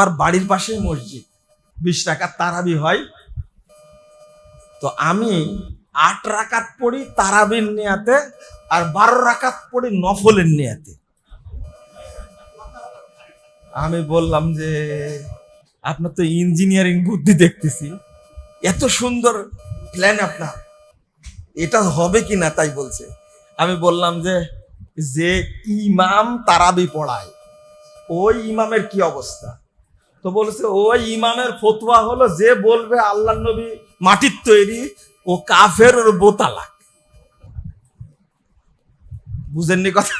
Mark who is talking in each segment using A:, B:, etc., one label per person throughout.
A: আমার বাড়ির পাশে মসজিদ। বিশ টাকা তারাবি হয়। তো আমি আট রাকাত পড়ি তারাবির নিয়াতে আর বারো রাকাত পড়ি নফলের নিয়াতে। আমি বললাম যে, আপনার তো ইঞ্জিনিয়ারিং বুদ্ধি দেখতেছি। এত সুন্দর প্ল্যান আপনার। এটা হবে কি না তাই বলছে। আমি বললাম যে যে ইমাম তারাবি পড়ায়, ওই ইমামের কি অবস্থা? তো বলছে, ওই ইমামের ফতোয়া হলো যে বলবে আল্লাহ নবী মাটির তৈরি, ও কাফের ওর বোতালাক। বুঝেননি কথা?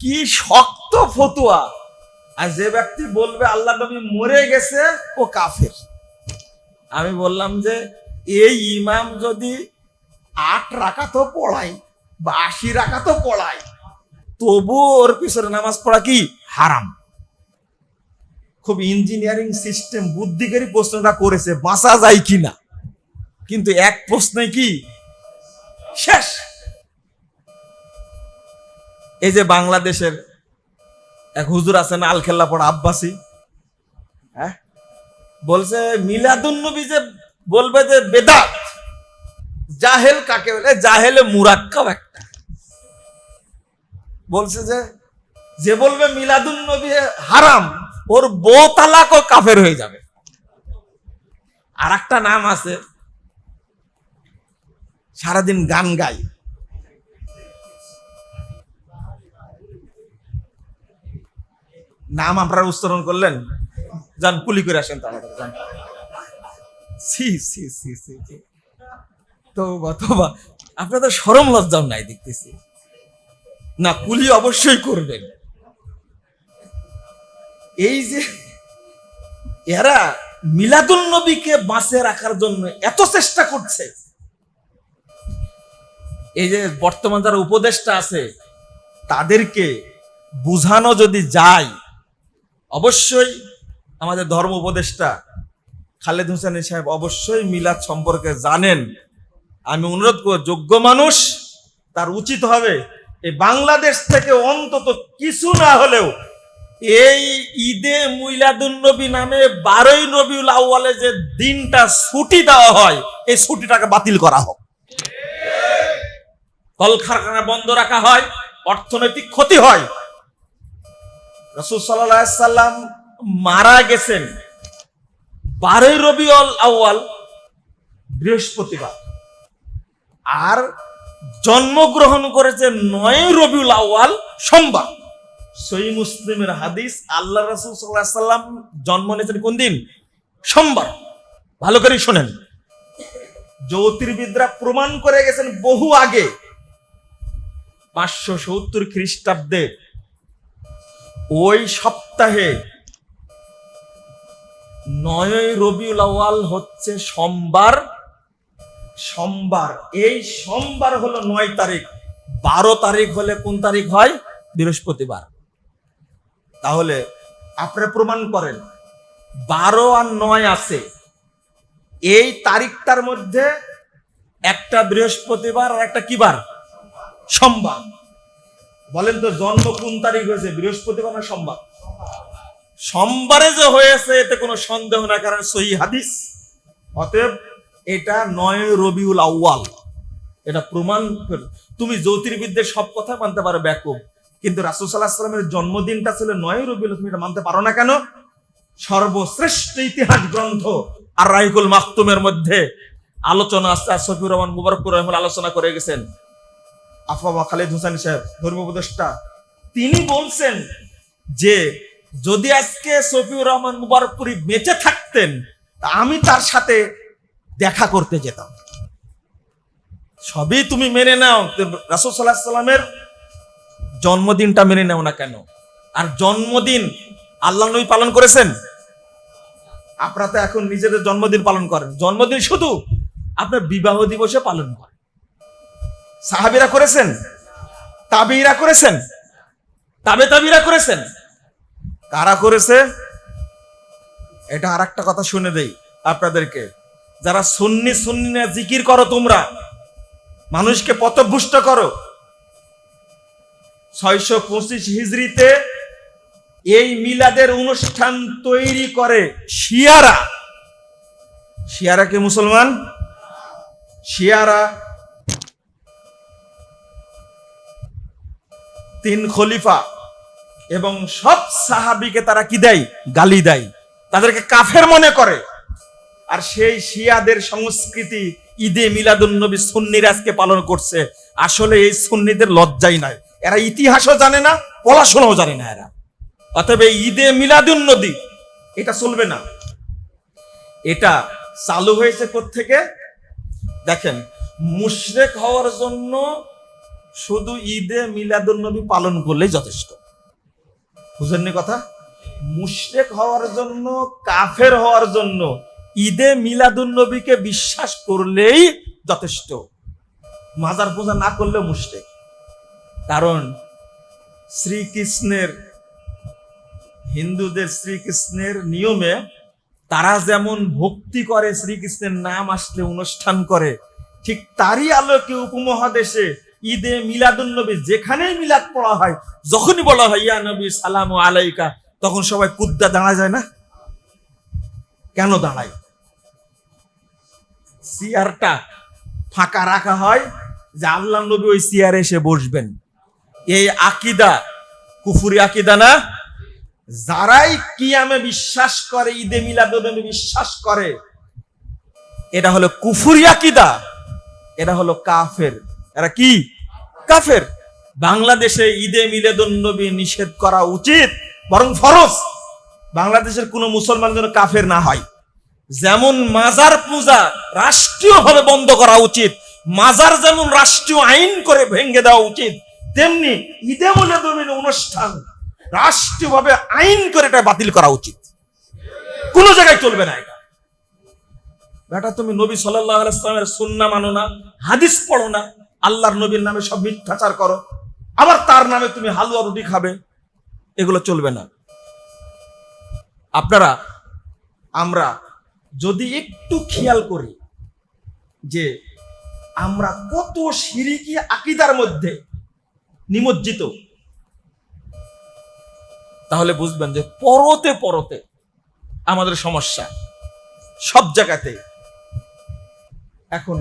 A: কি শক্ত ফতুয়া। আর যে ব্যক্তি বলবে আল্লাহ নবী মরে গেছে, ও কাফের। আমি বললাম যে, এই ইমাম যদি আট রাখা তো পড়াই বা আশি রাখা তো পড়াই তবু ওর পিছনে নামাজ পড়া কি? হারাম। খুব ইঞ্জিনিয়ারিং সিস্টেম বুদ্ধিকারী প্রশ্নটা করেছে, বাঁচা যায় কিনা? কিন্তু এক প্রশ্নে কি? শেষ। এই যে বাংলাদেশের এক হুজুর আছেন আল খেল্লা পড়া আব্বাসি। হ্যাঁ? বলছে, মিলাদুন নবী যে বলবে যে বেদাত, জাহেল কাকে বলে? জাহেলে মুরাক্কাব একটা। বলছে যে যে বলবে মিলাদুন নবী হারাম, ওর বউ তালাক ও কাফের হয়ে যাবে। আর একটা নাম আছে, সারাদিন গান গাই। নাম আপনারা উচ্চারণ করলেন? যান, কুলি করে আসেন তো আমাদের যান। সি সি সি সি। তোবা তোবা আপনাদের সরম লজ্জাও নাই দেখতেছি। না, কুলি অবশ্যই করবেন। এই যে এরা মিলাদুল নবীকে বাঁচে রাখার জন্য এত চেষ্টা করছে। এই যে বর্তমান যারা উপদেষ্টা আছে, তাদেরকে বুঝানো যদি যায়, অবশ্যই আমাদের ধর্ম উপদেষ্টা খালেদ হোসেন সাহেব অবশ্যই মিলাদ সম্পর্কে জানেন। আমি অনুরোধ করব, যোগ্য মানুষ তার উচিত হবে এই বাংলাদেশ থেকে অন্তত কিছু না হলেও এই ঈদে মুইলাদুন্নবী নামে বারোই রবিউল আউ্বালে যে দিনটা ছুটি দেওয়া হয়, এই ছুটিটাকে বাতিল করা হোক। কলকারখানা বন্ধ রাখা হয়, অর্থনৈতিক ক্ষতি হয়। রসুল সাল্লাম মারা গেছেন বারোই রবিউল আউ্য়াল, বৃহস্পতিবার। আর জন্মগ্রহণ করেছে নয় রবিউল আউ্য়াল সোমবার। সই মুসলিমের হাদিস আল্লাহ রসুল সাল্লাহ সাল্লাম জন্ম নিয়েছেন কোন দিন? সোমবার। ভালো করে শোনেন। জ্যোতির্বিদরা প্রমাণ করে গেছেন বহু আগে। পাঁচশো সত্তর খ্রিস্টাব্দে ওই সপ্তাহে নয় রবিউল আউয়াল হচ্ছে সোমবার। সোমবার। এই সোমবার হলো নয় তারিখ। বারো তারিখ হলে কোন তারিখ হয়? বৃহস্পতিবার। তাহলে আপনারা প্রমাণ করেন। বারো আর নয় আছে। এই তারিখটার মধ্যে একটা বৃহস্পতিবার আর একটা কি বার সোমবার। বলেন তো জন্ম কোন তারিখ হয়েছে, বৃহস্পতিবার না সোমবার? সোমবারে যে হয়েছে, এতে কোনো সন্দেহ না কারণ সহি হাদিস। অতএব এটা নয় রবিউল আউয়াল। এটা প্রমাণ তুমি জ্যোতির্বিদদের সব কথা মানতে পারো ব্যাকুব কিন্তু রাসুল সাল্লাহ সাল্লামের জন্মদিনটা ছিল নয় রবিউল তুমি এটা মানতে পারো না কেন? সর্বশ্রেষ্ঠ ইতিহাস গ্রন্থ আর রাহিকুল মাহতুমের মধ্যে আলোচনা আছে, আর রহমান মুবারকুর রহমান আলোচনা করে গেছেন। আফাবা খালিদ হোসেন সাহেব, ধর্ম উপদেষ্টা, তিনি বলছেন যে যদি আজকে সফিউর রহমান মুবারকপুরি বেঁচে থাকতেন, তা আমি তার সাথে দেখা করতে যেতাম। সবই তুমি মেনে নাও রাসুল সাল্লাহ সাল্লামের জন্মদিনটা মেনে নেও না কেন? আর জন্মদিন আল্লাহ নবী পালন করেছেন? আপনারা তো এখন নিজেদের জন্মদিন পালন করেন। জন্মদিন শুধু আপনার বিবাহ দিবসে পালন করেন। সাহাবিরা করেছেন? তাবিরা করেছেন? তাবে তাবিরা করেছেন? কারা করেছে? এটা আর একটা কথা শুনে দেই আপনাদেরকে। যারা সুন্নি সুন্নি না জিকির করো তোমরা, মানুষকে পথভুষ্ট করো। ছয়শো পঁচিশ হিজড়িতে এই মিলাদের অনুষ্ঠান তৈরি করে শিয়ারা। শিয়ারা কে মুসলমান? শিয়ারা। তিন খলিফা এবং সব সাহাবিকে তারা কি দেয়? গালি দেয়। তাদেরকে কাফের মনে করে। আর সেই শিয়াদের সংস্কৃতি ঈদে মিলাদুন্নবী সুন্নির আজকে পালন করছে। আসলে এই সুন্নিদের লজ্জাই নাই এরা ইতিহাসও জানে না, পড়াশোনাও জানে না এরা। অতএব ঈদে মিলাদুন্নবী এটা চলবে না। এটা চালু হয়েছে থেকে দেখেন, মুশরেক হওয়ার জন্য শুধু ঈদে মিলাদুন্নবী পালন করলেই যথেষ্ট। বুঝেননি কথা? মুশরেক হওয়ার জন্য, কাফের হওয়ার জন্য ঈদে মিলাদুন্নবীকে বিশ্বাস করলেই যথেষ্ট। মাজার পূজা না করলে মুশরেক। কারণ শ্রীকৃষ্ণের, হিন্দুদের শ্রীকৃষ্ণের নিয়মে তারা যেমন ভক্তি করে শ্রীকৃষ্ণের নাম আসলে অনুষ্ঠান করে, ঠিক তারই আলোকে উপমহাদেশে ঈদে মিলাদুন্নবী যেখানেই মিলাদ পড়া হয়, যখনই বলা হয়, ইয়া নবী সালাম আলাইকা, তখন সবাই কুদ্দা দাঁড়া যায় না? কেন দাঁড়ায়? চেয়ারটা ফাঁকা রাখা হয় যে আল্লাহ নবী ওই চেয়ারে এসে বসবেন। এই আকিদা, কুফুরি আকিদা না? যারাই কিয়ামে বিশ্বাস করে, ঈদে মিলাদুন্নবী বিশ্বাস করে, এটা হলো কুফুরি আকিদা, এটা হলো কাফের। এরা কি? কাফের। বাংলাদেশে ঈদে মিলাদুন্নবী নিষেধ করা উচিত, বরং ফরজ। বাংলাদেশের কোনো মুসলমান যেন কাফের না হয়। যেমন মাজার পূজা রাষ্ট্রীয়ভাবে বন্ধ করা উচিত, মাজার যেমন রাষ্ট্রীয় আইন করে ভেঙে দেওয়া উচিত তেমনি ঈদে মিলাদুন্নবীর অনুষ্ঠান, রাষ্ট্রীয়ভাবে আইন করে এটা বাতিল করা উচিত। কোন জায়গায় চলবে না এটা। বেটা, তুমি নবী সাল্লাহ আলাইসলামের সুন্না মানো না, হাদিস পড়ো না, আল্লাহর নবীর নামে সব মিথ্যাচার করো, আবার তার নামে তুমি হালুয়া রুটি খাবে, এগুলো চলবে না। আপনারা, আমরা যদি একটু খেয়াল করি যে আমরা কত সিরিকি আকিদার মধ্যে নিমজ্জিত। তাহলে বুঝবেন যে পরতে পরতে আমাদের সমস্যা। সব জায়গাতে এখন